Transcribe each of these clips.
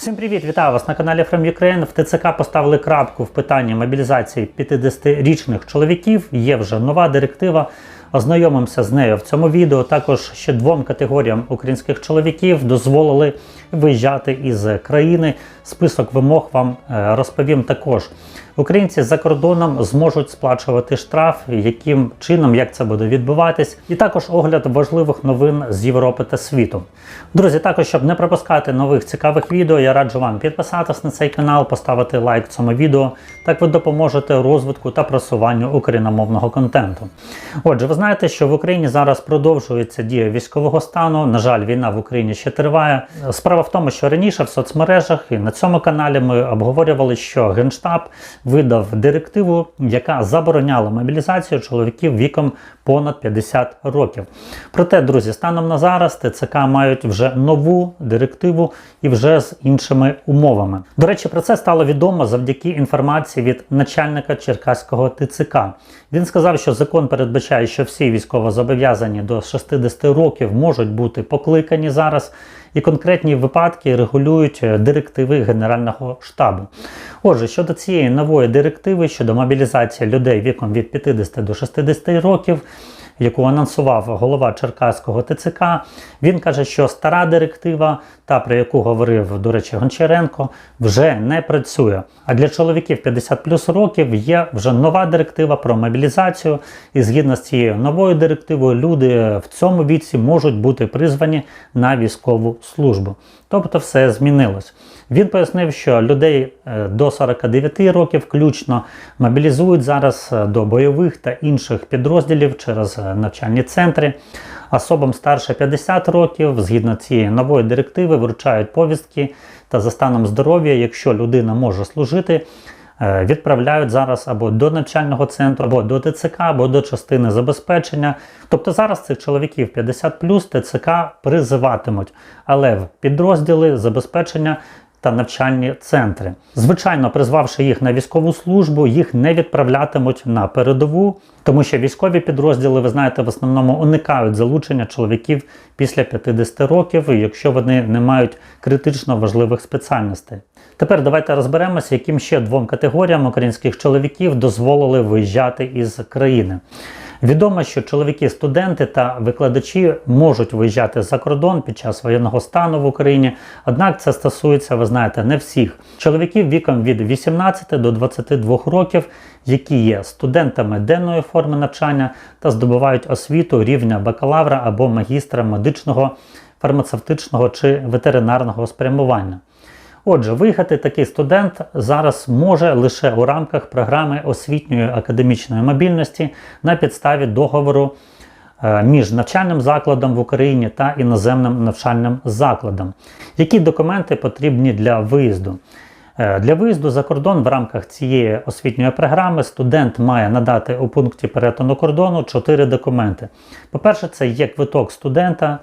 Всім привіт, вітаю вас на каналі From Ukraine. В ТЦК поставили крапку в питанні мобілізації 50-річних чоловіків. Є вже нова директива. Ознайомимося з нею в цьому відео. Також ще двом категоріям українських чоловіків дозволили виїжджати із країни. Список вимог вам е, розповім також. Українці за кордоном зможуть сплачувати штраф, яким чином як це буде відбуватись, і також огляд важливих новин з Європи та світу. Друзі, також щоб не пропускати нових цікавих відео, я раджу вам підписатись на цей канал, поставити лайк цьому відео. Так ви допоможете розвитку та просуванню україномовного контенту. Отже, ви знаєте, що в Україні зараз продовжується дія військового стану. На жаль, війна в Україні ще триває. Справа в тому, що раніше в соцмережах і на цьому каналі ми обговорювали, що Генштаб видав директиву, яка забороняла мобілізацію чоловіків віком понад 50 років. Проте, друзі, станом на зараз ТЦК мають вже нову директиву і вже з іншими умовами. До речі, про це стало відомо завдяки інформації від начальника Черкаського ТЦК. Він сказав, що закон передбачає, що всі військовозобов'язані до 60 років можуть бути покликані зараз, і конкретні випадки регулюють е, директиви Генерального штабу. Отже, щодо цієї нової директиви щодо мобілізації людей віком від 50 до 60 років. Яку анонсував голова Черкаського ТЦК, він каже, що стара директива, та про яку говорив, до речі, Гончаренко, вже не працює. А для чоловіків 50 плюс років є вже нова директива про мобілізацію. І згідно з цією новою директивою, люди в цьому віці можуть бути призвані на військову службу. Тобто все змінилось. Він пояснив, що людей е, до 49 років включно мобілізують зараз е, до бойових та інших підрозділів через е, навчальні центри. Особам старше 50 років, згідно цієї нової директиви, вручають повістки та за станом здоров'я, якщо людина може служити. Відправляють зараз або до навчального центру, або до ТЦК, або до частини забезпечення. Тобто зараз цих чоловіків 50 ТЦК призиватимуть, але в підрозділи забезпечення та навчальні центри. Звичайно, призвавши їх на військову службу, їх не відправлятимуть на передову, тому що військові підрозділи, ви знаєте, в основному уникають залучення чоловіків після 50 років, якщо вони не мають критично важливих спеціальностей. Тепер давайте розберемося, яким ще двом категоріям українських чоловіків дозволили виїжджати із країни. Відомо, що чоловіки-студенти та викладачі можуть виїжджати за кордон під час воєнного стану в Україні. Однак це стосується, ви знаєте, не всіх чоловіків віком від 18 до 22 років, які є студентами денної форми навчання та здобувають освіту рівня бакалавра або магістра медичного, фармацевтичного чи ветеринарного спрямування. Отже, виїхати такий студент зараз може лише у рамках програми освітньої академічної мобільності на підставі договору е, між навчальним закладом в Україні та іноземним навчальним закладом. Які документи потрібні для виїзду? Е, Для виїзду за кордон в рамках цієї освітньої програми студент має надати у пункті перетину кордону чотири документи. По-перше, це є квиток студента,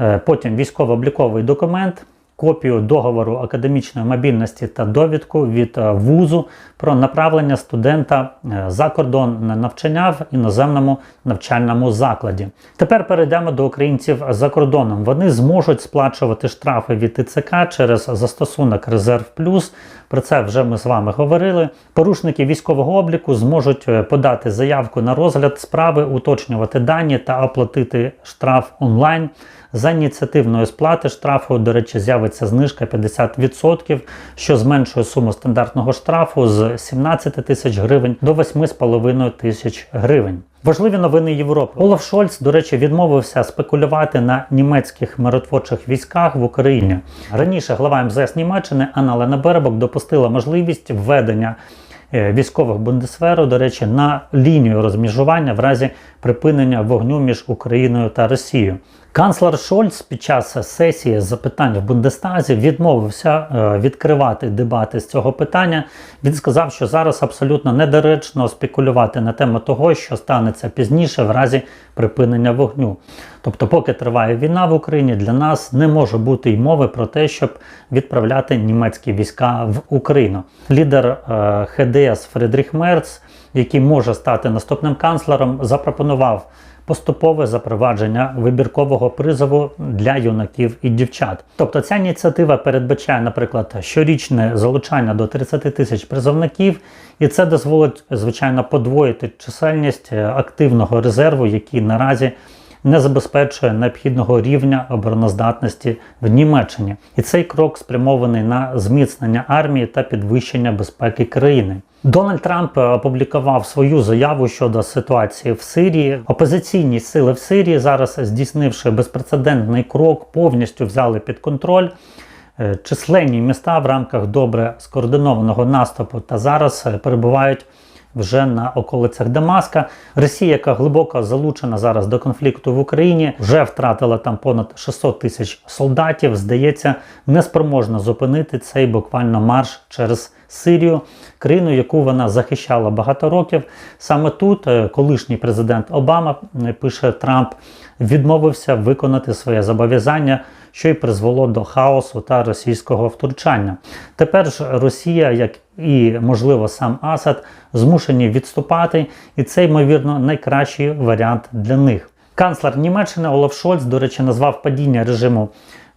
е, потім військово-обліковий документ копію договору академічної мобільності та довідку від е, вузу про направлення студента е, за кордон на навчання в іноземному навчальному закладі. Тепер перейдемо до українців за кордоном. Вони зможуть сплачувати штрафи від ТЦК через застосунок Резерв Плюс. Про це вже ми з вами говорили. Порушники військового обліку зможуть е, подати заявку на розгляд справи, уточнювати дані та оплатити штраф онлайн. За ініціативної сплати штрафу, до речі, з'явиться знижка 50%, що зменшує суму стандартного штрафу з 17 тисяч гривень до 8,5 тисяч гривень. Важливі новини Європи. Олаф Шольц, до речі, відмовився спекулювати на німецьких миротворчих військах в Україні. Раніше глава МЗС Німеччини Анна Лена Беребок допустила можливість введення військових бундесверу, до речі, на лінію розміжування в разі припинення вогню між Україною та Росією. Канцлер Шольц під час сесії запитань в Бундестазі відмовився е, відкривати дебати з цього питання. Він сказав, що зараз абсолютно недоречно спекулювати на тему того, що станеться пізніше в разі припинення вогню. Тобто, поки триває війна в Україні, для нас не може бути й мови про те, щоб відправляти німецькі війська в Україну. Лідер е, ХДС Фредріх Мерц, який може стати наступним канцлером, запропонував поступове запровадження вибіркового призову для юнаків і дівчат. Тобто ця ініціатива передбачає, наприклад, щорічне залучання до 30 тисяч призовників, і це дозволить, звичайно, подвоїти чисельність е, активного резерву, який наразі не забезпечує необхідного рівня обороноздатності в Німеччині. І цей крок спрямований на зміцнення армії та підвищення безпеки країни. Дональд Трамп опублікував свою заяву щодо ситуації в Сирії. Опозиційні сили в Сирії зараз, здійснивши безпрецедентний крок, повністю взяли під контроль е, численні міста в рамках добре скоординованого наступу та зараз е, перебувають вже на околицях Дамаска. Росія, яка глибоко залучена зараз до конфлікту в Україні, вже втратила там понад 600 тисяч солдатів. Здається, неспроможна зупинити цей буквально марш через Сирію, країну, яку вона захищала багато років. Саме тут е, колишній президент Обама е, пише Трамп відмовився виконати своє зобов'язання. Що й призвело до хаосу та російського втручання. Тепер ж Росія, як і можливо сам Асад, змушені відступати, і це ймовірно найкращий варіант для них. Канцлер Німеччини Олаф Шольц, до речі, назвав падіння режиму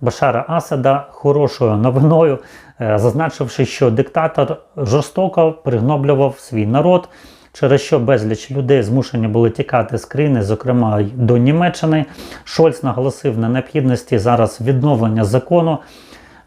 Башара Асада хорошою новиною, е, зазначивши, що диктатор жорстоко пригноблював свій народ. Через що безліч людей змушені були тікати з країни, зокрема до Німеччини. Шольц наголосив на необхідності зараз відновлення закону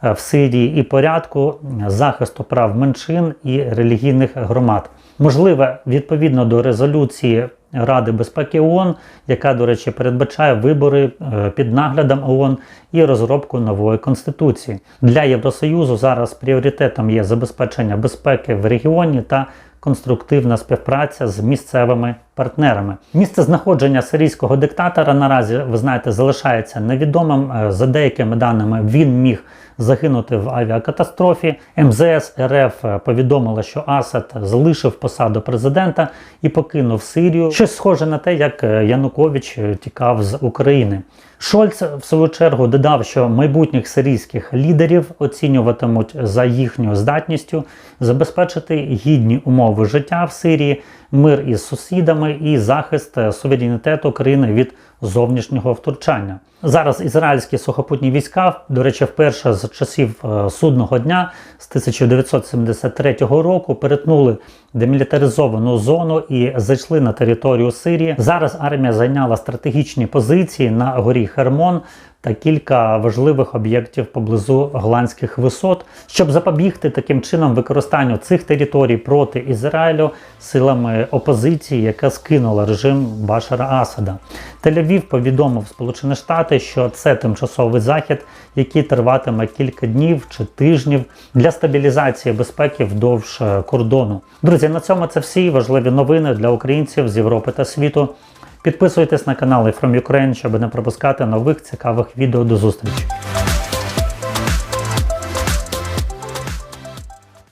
е, в Сирії і порядку захисту прав меншин і релігійних громад. Можливе, відповідно до резолюції Ради безпеки ООН, яка, до речі, передбачає вибори е, під наглядом ООН і розробку нової конституції. Для Євросоюзу зараз пріоритетом є забезпечення безпеки в регіоні та конструктивна співпраця з місцевими партнерами. Місце знаходження сирійського диктатора наразі, ви знаєте, залишається невідомим. Е, За деякими даними він міг загинути в авіакатастрофі. МЗС РФ повідомила, що Асад залишив посаду президента і покинув Сирію. Щось схоже на те, як е, Янукович тікав з України. Шольц, в свою чергу, додав, що майбутніх сирійських лідерів оцінюватимуть за їхньою здатністю забезпечити гідні умови життя в Сирії, мир із сусідами і захист е, суверенітету країни від зовнішнього втручання. Зараз ізраїльські сухопутні війська, до речі, вперше з часів е, судного дня з 1973 року перетнули демілітаризовану зону і зайшли на територію Сирії. Зараз армія зайняла стратегічні позиції на горі Хермон та кілька важливих об'єктів поблизу голландських висот, щоб запобігти таким чином використанню цих територій проти Ізраїлю силами опозиції, яка скинула режим Башара Асада. Тель-Авів повідомив Сполучені Штати, що це тимчасовий захід, який триватиме кілька днів чи тижнів для стабілізації безпеки вдовж е, кордону. Друзі, на цьому це всі важливі новини для українців з Європи та світу. Підписуйтесь на канал From Ukraine, щоб не пропускати нових цікавих відео. До зустрічі!